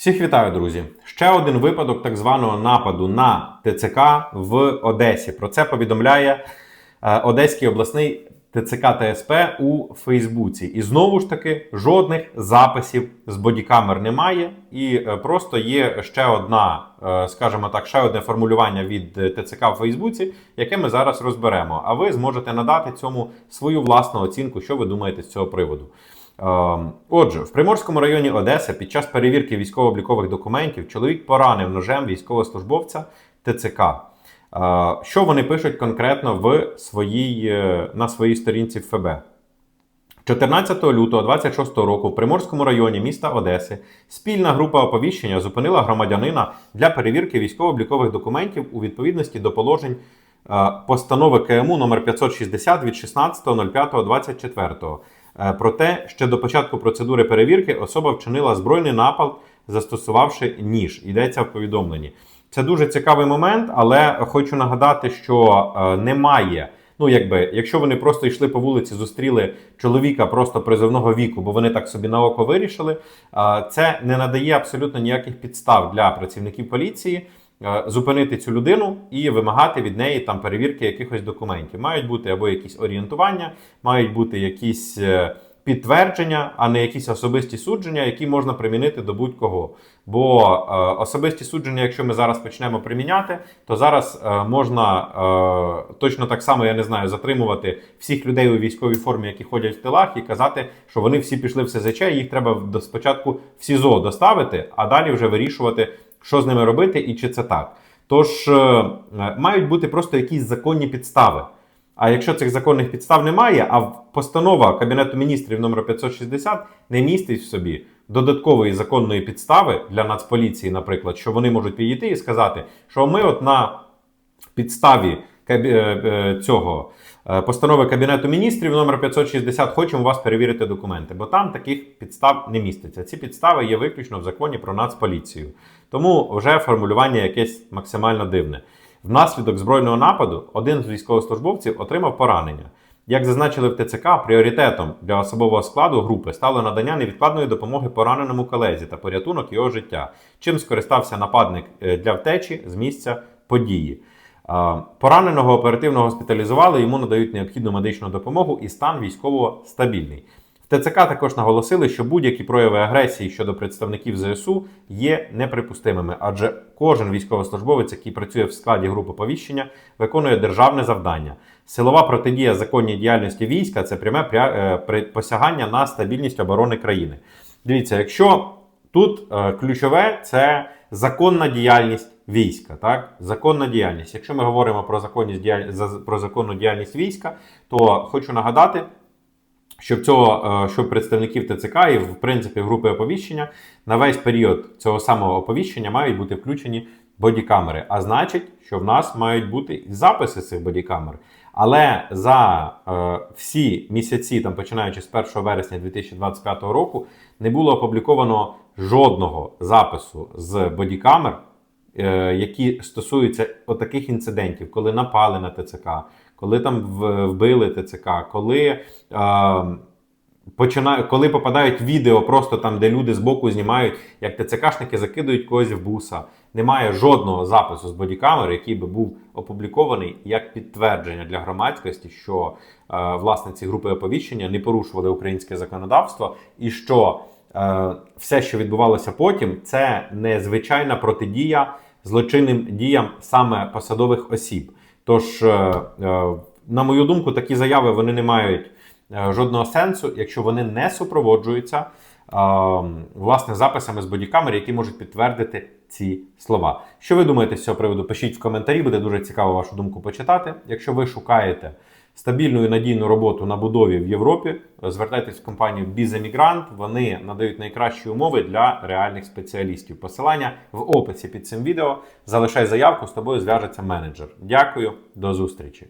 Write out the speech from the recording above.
Всіх вітаю, друзі! Ще один випадок так званого нападу на ТЦК в Одесі. Про це повідомляє е, Одеський обласний ТЦК ТСП у Фейсбуці. І знову ж таки жодних записів з бодікамер немає. І е, просто є ще одна, е, скажімо так, ще одне формулювання від е, ТЦК в Фейсбуці, яке ми зараз розберемо. А ви зможете надати цьому свою власну оцінку, що ви думаєте з цього приводу. Ем, Отже, в Приморському районі Одеси під час перевірки військово-облікових документів чоловік поранив ножем військовослужбовця ТЦК. Що вони пишуть конкретно в своїй, е, на своїй сторінці ФБ? 14 лютого 26 року в Приморському районі міста Одеси спільна група оповіщення зупинила громадянина для перевірки військово-облікових документів у відповідності до положень постанови КМУ номер 560 від 16.05.24 е, про те, що до початку процедури перевірки особа вчинила збройний напад, застосувавши ніж. Йдеться в повідомленні. Це дуже цікавий момент, але хочу нагадати, що е, немає. Ну, якби, якщо вони просто йшли по вулиці, зустріли чоловіка просто призовного віку, бо вони так собі на око вирішили, е, це не надає абсолютно ніяких підстав для працівників поліції е, зупинити цю людину і вимагати від неї там перевірки якихось документів. Мають бути або якісь орієнтування, мають бути якісь. Підтвердження, а не якісь особисті судження, які можна примінити до будь-кого. Бо е, особисті судження, якщо ми зараз почнемо приміняти, то зараз е, можна е, точно так само, я не знаю, затримувати всіх людей у військовій формі, які ходять в тилах, і казати, що вони всі пішли в СЗЧ, і їх треба спочатку в СІЗО доставити, а далі вже вирішувати, що з ними робити і чи це так. Тож е, мають бути просто якісь законні підстави. А якщо цих законних підстав немає, а постанова Кабінету міністрів номер 560 не містить в собі додаткової законної підстави для Нацполіції, наприклад, що вони можуть підійти і сказати, що ми от на підставі е, е, цього е, постанови Кабінету міністрів номер 560 хочемо у вас перевірити документи, бо там таких підстав не міститься. Ці підстави є виключно в законі про Нацполіцію. Тому вже формулювання якесь максимально дивне. Внаслідок збройного нападу один з військовослужбовців отримав поранення. Як зазначили в ТЦК, пріоритетом для особового складу групи стало надання невідкладної допомоги пораненому колезі та порятунок його життя, чим скористався нападник е, для втечі з місця події. Пораненого оперативно госпіталізували, йому надають необхідну медичну допомогу і стан військово стабільний. ТЦК також наголосили, що будь-які прояви агресії щодо представників ЗСУ є неприпустимими, адже кожен військовослужбовець, який працює в складі групи повіщення, виконує державне завдання. Силова протидія законній діяльності війська це пряме пря- е, посягання на стабільність оборони країни. Дивіться, якщо тут е, ключове це законна діяльність війська. Так? Законна діяльність. Якщо ми говоримо про, законність про законну діяльність війська, то хочу нагадати, щоб цього, е, щоб представників ТЦК і в принципі групи оповіщення на весь період цього самого оповіщення мають бути включені бодікамери. А значить, що в нас мають бути записи цих бодікамер. Але за е, всі місяці, там починаючи з 1 вересня 2025 року, не було опубліковано жодного запису з бодікамер, які стосуються отаких інцидентів, коли напали на ТЦК, коли там вбили ТЦК, коли. Е, Починає, коли попадають відео, просто там, де люди збоку знімають, як ТЦКшники закидують когось в буса. Немає жодного запису з бодікамери, який би був опублікований як підтвердження для громадськості, що е, власне групи оповіщення не порушували українське законодавство, і що е, все, що відбувалося потім, це незвичайна протидія злочинним діям саме посадових осіб. Тож, е, е, на мою думку, такі заяви вони не мають е, жодного сенсу, якщо вони не супроводжуються е, власне записами з бодікамер, які можуть підтвердити ці слова. Що ви думаєте з цього приводу? Пишіть в коментарі, буде дуже цікаво вашу думку почитати. Якщо ви шукаєте стабільну і надійну роботу на будові в Європі, звертайтесь в компанію Біземігрант. Вони надають найкращі умови для реальних спеціалістів. Посилання в описі під цим відео. Залишай заявку, з тобою зв'яжеться менеджер. Дякую, до зустрічі.